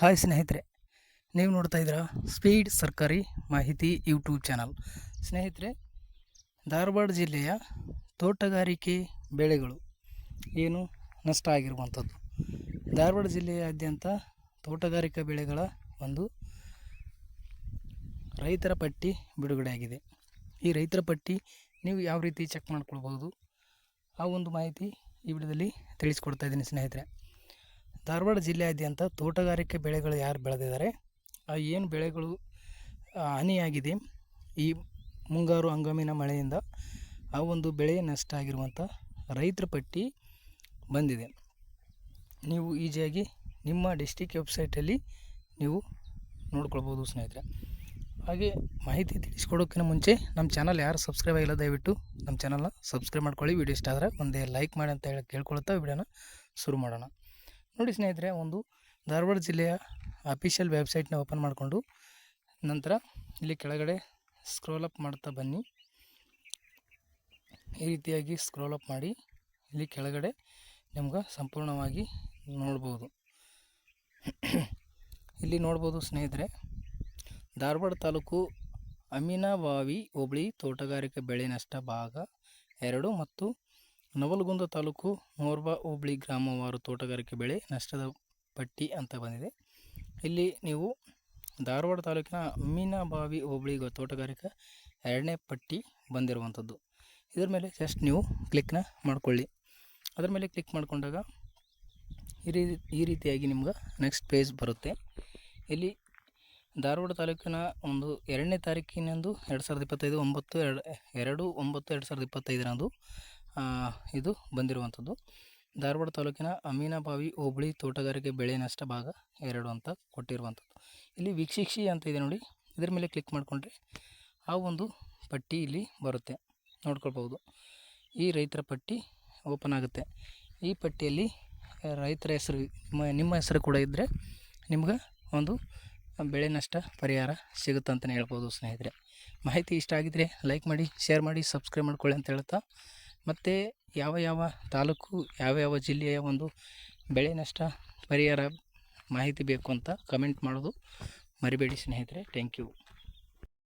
Hi ಸ್ನೇಹಿತರೆ, ನೀವು ನೋಡ್ತಾ ಇದ್ದೀರಾ ಸ್ಪೀಡ್ ಸರ್ಕಾರಿ ಮಾಹಿತಿ ಯೂಟ್ಯೂಬ್ ಚಾನಲ್. ಸ್ನೇಹಿತರೆ, ಧಾರವಾಡ ಜಿಲ್ಲೆಯ ತೋಟಗಾರಿಕೆ ಬೆಳೆಗಳು ಏನು ನಷ್ಟ ಆಗಿರುವಂಥದ್ದು? ಧಾರವಾಡ ಜಿಲ್ಲೆಯಾದ್ಯಂತ ತೋಟಗಾರಿಕಾ ಬೆಳೆಗಳ ಒಂದು ರೈತರ ಪಟ್ಟಿ ಬಿಡುಗಡೆಯಾಗಿದೆ. ಈ ರೈತರ ಪಟ್ಟಿ ನೀವು ಯಾವ ರೀತಿ ಚೆಕ್ ಮಾಡ್ಕೊಳ್ಬೋದು ಆ ಒಂದು ಮಾಹಿತಿ ಈ ವಿಡಿಯೋದಲ್ಲಿ ತಿಳಿಸ್ಕೊಡ್ತಾ ಇದ್ದೀನಿ ಸ್ನೇಹಿತರೆ. ಧಾರವಾಡ ಜಿಲ್ಲೆಯಾದ್ಯಂತ ತೋಟಗಾರಿಕೆ ಬೆಳೆಗಳು ಯಾರು ಬೆಳೆದಿದ್ದಾರೆ? ಆ, ಏನು ಬೆಳೆಗಳು ಹಾನಿಯಾಗಿದೆ? ಈ ಮುಂಗಾರು ಹಂಗಾಮಿನ ಮಳೆಯಿಂದ ಆ ಒಂದು ಬೆಳೆ ನಷ್ಟ ಆಗಿರುವಂಥ ರೈತರ ಪಟ್ಟಿ ಬಂದಿದೆ. ನೀವು ಈಜಿಯಾಗಿ ನಿಮ್ಮ ಡಿಸ್ಟಿಕ್ ವೆಬ್ಸೈಟಲ್ಲಿ ನೀವು ನೋಡ್ಕೊಳ್ಬೋದು ಸ್ನೇಹಿತರೆ. ಹಾಗೆ ಮಾಹಿತಿ ತಿಳಿಸ್ಕೊಡೋಕ್ಕಿಂತ ಮುಂಚೆ ನಮ್ಮ ಚಾನಲ್ ಯಾರು ಸಬ್ಸ್ಕ್ರೈಬ್ ಆಗಿಲ್ಲ, ದಯವಿಟ್ಟು ನಮ್ಮ ಚಾನಲ್ನ ಸಬ್ಸ್ಕ್ರೈಬ್ ಮಾಡ್ಕೊಳ್ಳಿ. ವಿಡಿಯೋ ಇಷ್ಟ ಆದರೆ ಒಂದೇ ಲೈಕ್ ಮಾಡಿ ಅಂತ ಹೇಳಿ ಕೇಳ್ಕೊಳ್ತಾ ವಿಡಿಯೋನ ಶುರು ಮಾಡೋಣ. ನೋಡಿ ಸ್ನೇಹಿತರೆ, ಒಂದು ಧಾರವಾಡ ಜಿಲ್ಲೆಯ ಅಫಿಷಿಯಲ್ ವೆಬ್ಸೈಟ್ನ ಓಪನ್ ಮಾಡಿಕೊಂಡು, ನಂತರ ಇಲ್ಲಿ ಕೆಳಗಡೆ ಸ್ಕ್ರೋಲ್ ಅಪ್ ಮಾಡ್ತಾ ಬನ್ನಿ. ಈ ರೀತಿಯಾಗಿ ಸ್ಕ್ರೋಲ್ ಅಪ್ ಮಾಡಿ, ಇಲ್ಲಿ ಕೆಳಗಡೆ ನಿಮ್ಗೆ ಸಂಪೂರ್ಣವಾಗಿ ನೋಡ್ಬೋದು. ಇಲ್ಲಿ ನೋಡ್ಬೋದು ಸ್ನೇಹಿತರೆ, ಧಾರವಾಡ ತಾಲೂಕು ಅಮೀನಾಬಾವಿ ಹೋಬಳಿ ತೋಟಗಾರಿಕೆ ಬೆಳೆ ನಷ್ಟ ಭಾಗ ಎರಡು ಮತ್ತು ನವಲಗುಂದ ತಾಲೂಕು ಮೋರ್ಬಾ ಹೋಬಳಿ ಗ್ರಾಮವಾರು ತೋಟಗಾರಿಕೆ ಬೆಳೆ ನಷ್ಟದ ಪಟ್ಟಿ ಅಂತ ಬಂದಿದೆ. ಇಲ್ಲಿ ನೀವು ಧಾರವಾಡ ತಾಲೂಕಿನ ಅಮ್ಮಿನಬಾವಿ ಹೋಬಳಿ ತೋಟಗಾರಿಕಾ ಎರಡನೇ ಪಟ್ಟಿ ಬಂದಿರುವಂಥದ್ದು. ಇದರ ಮೇಲೆ ಜಸ್ಟ್ ನೀವು ಕ್ಲಿಕ್ನ ಮಾಡ್ಕೊಳ್ಳಿ. ಅದರ ಮೇಲೆ ಕ್ಲಿಕ್ ಮಾಡಿಕೊಂಡಾಗ ಈ ರೀತಿ, ಈ ರೀತಿಯಾಗಿ ನಿಮ್ಗೆ ನೆಕ್ಸ್ಟ್ ಪೇಜ್ ಬರುತ್ತೆ. ಇಲ್ಲಿ ಧಾರವಾಡ ತಾಲೂಕಿನ ಒಂದು ಎರಡನೇ ತಾರೀಕಿನಂದು ಎರಡು ಸಾವಿರದ ಇಪ್ಪತ್ತೈದು ಒಂಬತ್ತು, ಎರಡು ಎರಡು, ಒಂಬತ್ತು, ಎರಡು ಸಾವಿರದ ಇಪ್ಪತ್ತೈದರಂದು ಇದು ಬಂದಿರುವಂಥದ್ದು. ಧಾರವಾಡ ತಾಲೂಕಿನ ಅಮೀನಬಾವಿ ಹೋಬಳಿ ತೋಟಗಾರಿಕೆ ಬೆಳೆ ನಷ್ಟ ಭಾಗ ಎರಡು ಅಂತ ಕೊಟ್ಟಿರುವಂಥದ್ದು. ಇಲ್ಲಿ ವೀಕ್ಷಿಸಿ ಅಂತ ಇದೆ ನೋಡಿ. ಇದರ ಮೇಲೆ ಕ್ಲಿಕ್ ಮಾಡಿಕೊಂಡ್ರೆ ಆ ಒಂದು ಪಟ್ಟಿ ಇಲ್ಲಿ ಬರುತ್ತೆ. ನೋಡ್ಕೊಳ್ಬೋದು ಈ ರೈತರ ಪಟ್ಟಿ ಓಪನ್ ಆಗುತ್ತೆ. ಈ ಪಟ್ಟಿಯಲ್ಲಿ ರೈತರ ಹೆಸರು, ನಿಮ್ಮ ಹೆಸರು ಕೂಡ ಇದ್ದರೆ ನಿಮ್ಗೆ ಒಂದು ಬೆಳೆ ನಷ್ಟ ಪರಿಹಾರ ಸಿಗುತ್ತೆ ಅಂತಲೇ ಹೇಳ್ಬೋದು ಸ್ನೇಹಿತರೆ. ಮಾಹಿತಿ ಇಷ್ಟ ಆಗಿದ್ದರೆ ಲೈಕ್ ಮಾಡಿ ಶೇರ್ ಮಾಡಿ ಸಬ್ಸ್ಕ್ರೈಬ್ ಮಾಡ್ಕೊಳ್ಳಿ ಅಂತ ಹೇಳ್ತಾ ಮತ್ತು ಯಾವ ಯಾವ ತಾಲೂಕು, ಯಾವ ಯಾವ ಜಿಲ್ಲೆಯ ಒಂದು ಬೆಳೆ ನಷ್ಟ ಪರಿಹಾರ ಮಾಹಿತಿ ಬೇಕು ಅಂತ ಕಮೆಂಟ್ ಮಾಡೋದು ಮರಿಬೇಡಿ ಸ್ನೇಹಿತರೆ. Thank you